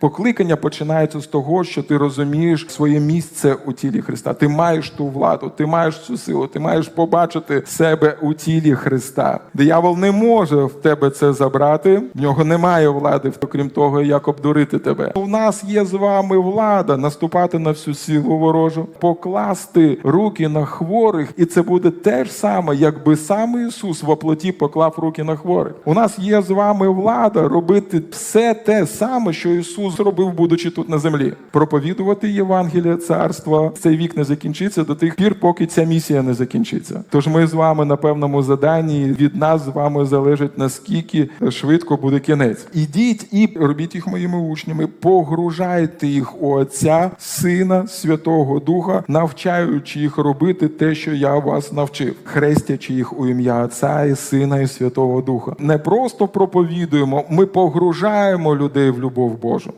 Покликання починається з того, що ти розумієш своє місце у тілі Христа. Ти маєш ту владу, ти маєш цю силу, ти маєш побачити себе у тілі Христа. Диявол не може в тебе це забрати. В нього немає влади, окрім того, як обдурити тебе. У нас є з вами влада наступати на всю силу ворожу, покласти руки на хворих, і це буде те ж саме, якби сам Ісус в оплоті поклав руки на хворих. У нас є з вами влада робити все те саме, що Ісус зробив, будучи тут на землі. Проповідувати Євангеліє царства. Цей вік не закінчиться до тих пір, поки ця місія не закінчиться. Тож ми з вами на певному заданні. Від нас з вами залежить наскільки швидко буде кінець. Ідіть і робіть їх моїми учнями, погружайте їх у Отця, Сина, Святого Духа, навчаючи їх робити те, що я вас навчив, хрестячи їх у ім'я Отця і Сина і Святого Духа. Не просто проповідуємо, ми погружаємо людей в любов Божу.